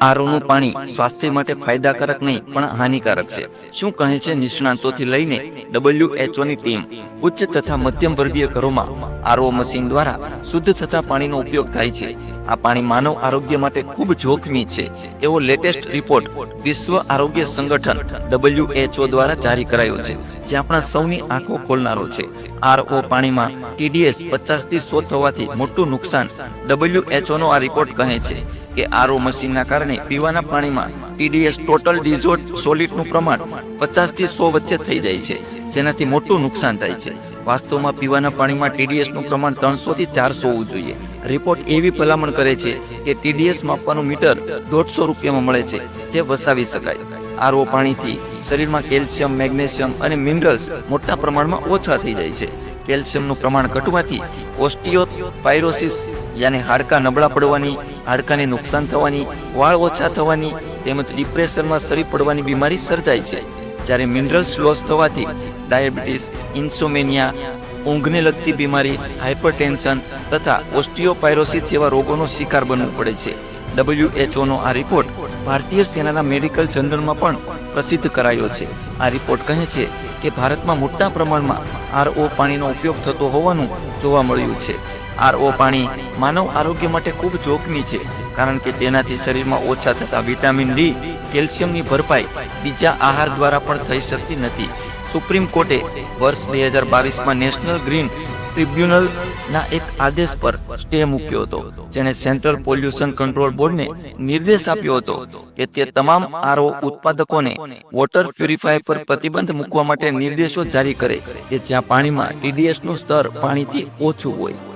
આરઓનું પાણી સ્વાસ્થ્ય માટે ફાયદાકારક નહીં પણ હાનિકારક છે. શું કહે છે નિષ્ણાતોથી લઈને ડબલ્યુએચઓની ની ટીમ ઉચ્ચ તથા મધ્યમ વર્ગીય ઘરોમાં આરઓ મશીન દ્વારા શુદ્ધ થતા પાણીનો ઉપયોગ થાય છે. આ પાણી માનવ આરોગ્ય માટે ખૂબ જોખમી છે. એવો લેટેસ્ટ રિપોર્ટ વિશ્વ આરોગ્ય સંગઠન WHO દ્વારા જારી કરાયો છે જે આપણા સૌની આંખો ખોલનારો છે. આરઓ પાણીમાં ટીડીએસ પચાસથી સો થવાથી મોટું નુકસાન WHO નો આ રિપોર્ટ કહે છે કે આરઓ મશીનના કારણે પીવાના પાણીમાં ટીડીએસ ટોટલ ડિઝોલ્ટ સોલિડનું પ્રમાણ પચાસથી સો વચ્ચે થઈ જાય છે, જેનાથી મોટું નુકસાન થાય છે. વાસ્તવમાં પીવાના પાણીમાં ટીડીએસનું પ્રમાણ ત્રણસો થી ચારસો હોવું જોઈએ. રિપોર્ટ એવી ભલામણ કરે છે કે ટીડીએસ માપવાનું મીટર દોઢસો રૂપિયામાં મળે છે, જે વસાવી શકાય. આરઓ પાણીથી શરીરમાં કેલ્શિયમ, મેગ્નેશિયમ અને મિનરલ્સ મોટા પ્રમાણમાં ઓછા થઈ જાય છે. કેલ્શિયમનું પ્રમાણ ઘટવાથી ઓસ્ટિયોપાયરોસિસ યાને હાડકાં નબળા પડવાની, હાડકાને નુકસાન થવાની, વાળ ઓછા થવાની તેમજ ડિપ્રેશનમાં સરી પડવાની બીમારી સર્જાય છે. જ્યારે મિનરલ્સ લોસ થવાથી ડાયાબિટીસ, ઇન્સોમેનિયા, ઊંઘને લગતી બીમારી હાઇપરટેન્શન તથા ઓસ્ટિયોપાયરોસિસ જેવા રોગોનો શિકાર બનવું પડે છે. ડબલ્યુએચઓનો આ રિપોર્ટ ભારતીય સેનાના મેડિકલ જર્નલમાં પણ પ્રસિદ્ધ કરાયો છે. આ રિપોર્ટ કહે છે કે ભારતમાં મોટા પ્રમાણમાં આરઓ પાણીનો ઉપયોગ થતો હોવાનું જોવા મળ્યું છે. આરઓ પાણી માનવ આરોગ્ય માટે ખૂબ જોખમી છે, કારણ કે તેનાથી શરીરમાં ઓછા થતા વિટામિન ડી, કેલ્શિયમની ભરપાઈ બીજા આહાર દ્વારા પણ થઈ શકતી નથી. સુપ્રીમ કોર્ટે વર્ષ બે હજાર બાવીસમાં નેશનલ ગ્રીન ટ્રિબ્યુનલના એક આદેશ પર સ્ટે મૂક્યો હતો, જેણે સેન્ટ્રલ પોલ્યુશન કંટ્રોલ બોર્ડને નિર્દેશ આપ્યો હતો કે તે તમામ આરઓ ઉત્પાદકોને વોટર પ્યુરિફાયર પર પ્રતિબંધ મૂકવા માટે નિર્દેશો જારી કરે કે જ્યાં પાણીમાં ટીડીએસનું સ્તર પાણીથી ઓછું હોય.